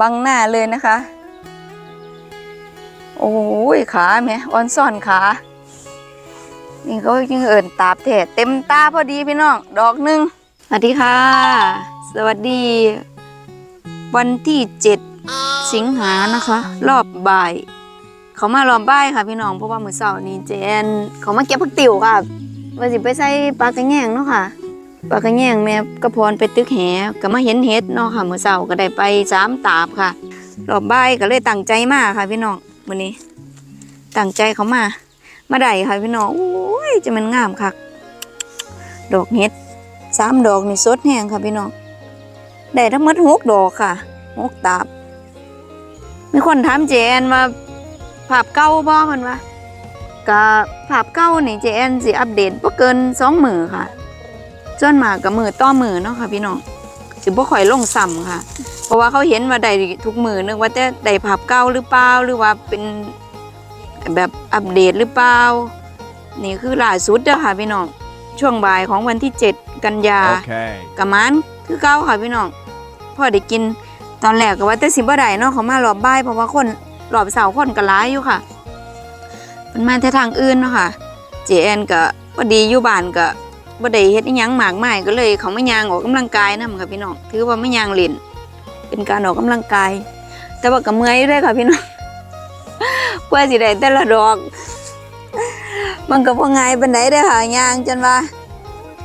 บังหน้าเลยนะคะ โอ้ยขาแม่อ่อนซ่อนขา นี่เขายังเอิ่นตาบแท้เต็มตาพอดีพี่น้อง ดอกหนึ่งสวัสดีค่ะ สวัสดี วันที่เจ็ดสิงหานะคะ รอบบ่าย เขามารอบบ่ายค่ะพี่น้อง เพราะว่ามือเช้านี้เจน เขามาเก็บผักติ๋วค่ะว่าสิไปใส่ปลากระแยงเนาะค่ะ ปากระแยงแม่กระพรไปตึกแหก็มาเห็นเห็ดเนาะค่ะเมื้อเช้าก็ได้ไปสามตาบค่ะรอบบ่ายก็เลยตั้งใจมาค่ะพี่น้องมื้อนี้ตั้งใจเขามา มาได้ค่ะพี่น้องโอ้ยจะมันงามคักดอกเห็ดสามดอกนี่สดแห้งค่ะพี่น้องได้ทั้งหมดหกดอกค่ะหกตาบมีคนถามเจนว่าภาพเก่าบ่มันว่าก็ภาพเก่านี่เจนสิอัปเดตบ่เกินสองมือค่ะ ส่วนมากก็มือต่อมือเนาะค่ะพี่น้องสิบ่ค่อยลงซ้ำค่ะ เพราะว่าเขาเห็นว่าได้ทุกมือนึกว่าแต่ได้ภาพเก่าหรือเปล่าหรือว่าเป็นแบบอัปเดตหรือเปล่านี่คือล่าสุดเด้อค่ะพี่น้องช่วงบ่ายของวันที่ 7 กันยา Okay. กะมันคือเก่าค่ะพี่น้องพอได้กินตอนแรกก็ว่าแต่สิบ่ได้เนาะเขามารอบบ่ายเพราะว่าคนรอบเสาร์คนก็หลายอยู่ค่ะมันมาแต่ทางอื่นเนาะค่ะเจแอนก็พอดีอยู่บ้านก็ บ่ได้เฮ็ดอิหยังมากมายก็เลยเขาไม่ยางออกกำลังกายนํค่ะพี่น้องถือว่าไม่ยางเล่นเป็นการออกกำลังกาย แต่ว่าก็เมื่อยอยู่เด้ค่ะพี่น้องเพื่อสิได้แต่ละดอก มันก็บ่ง่ายปานใดเด้อค่ะยางจนว่า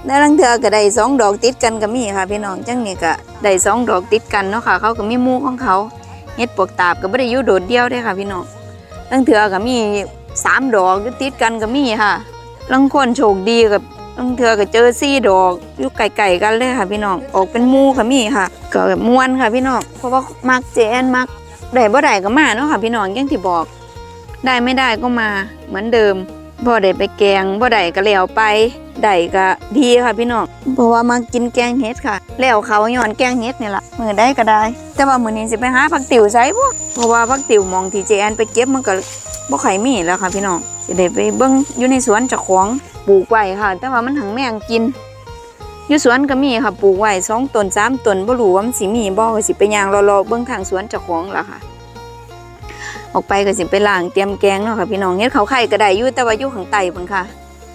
แล้ลังเทือก็ได้สองดอกติดกันก็มีค่ะ พี่น้องจังนี่ก็ได้สองดอกติดกันเนาะค่ะ เขาก็มีหมู่ของเขาเฮ็ดปวกตาบก็บ่ได้อยู่โดดเดียวเด้ค่ะ พี่น้องลังเทือก็มีสามดอกติดกันก็มีค่ะลังคนโชคดีกับ ลังเทือก็เจอสี่ดอกอยู่ไกลๆกันเลยค่ะ พี่น้องออกเป็นหมู่ก็มีค่ะก็แบบม่วนค่ะ พี่น้องเพราะว่ามักเจนมักได้บ่ได้ก็มาเนาะค่ะ พี่น้องอย่างที่บอก ได้ไม่ได้ก็มาเหมือนเดิมบ่ได้ไปแกงบ่ได้ก็แล้วไปได้ก็ดีค่ะพี่น้องเพราะว่ามากินแกงเห็ดค่ะ แล้วเขาย้อนแกงเห็ดนี่ละมือได้ก็ได้ แต่ว่ามื้อนี้สิไปหาผักติ๋วใส่บ่เพราะว่าผักติ๋วมองที่เจนไปเก็บมันก็บ่ค่มีแล้วค่ะพี่น้อง สิได้ไปเบิ่งอยู่ในสวนเจ้าของปลูกไว้ค่ะ แต่ว่ามันหังแมงกินอยู่สวนก็มีค่ะปลูกไว้สองต้นสามต้นบ่รู้ว่ามันสิมีบ่ก็สิไปย่างรอๆเบิ่งทางสวนเจ้าของล่ะค่ะ ออกไปก็สิไปล้างเตรียมแกงเนาะค่ะพี่น้องเฮ็ดเขาวไข่ก็ได้อยู่แต่ว่าอยู่ข้างใต้พุ่นค่ะ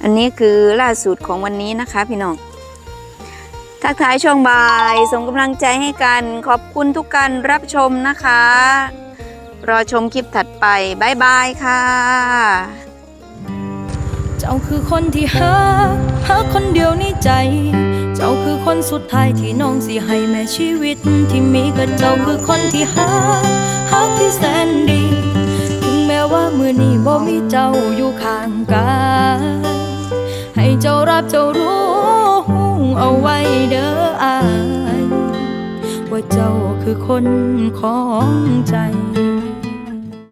อันนี้คือล่าสุดของวันนี้นะคะ พี่น้องทักทายช่วงบ่ายส่งกำลังใจให้กันขอบคุณทุกการรับชมนะคะ รอชมคลิปถัดไปบ๊ายบายค่ะ จ้าคือคนที่หาหาคนเดียวในใจ เจ้าคือคนสุดท้ายที่น้องสิให้แม่ชีวิตที่มีกับเจ้าคือคนที่หาหาที่แสนดี ถึงแม้ว่ามือนี้บ่มีเจ้าอยู่ข้างกายให้เจ้ารับเจ้ารู้เอาไว้เด้ออายว่าเจ้าคือคนของใจ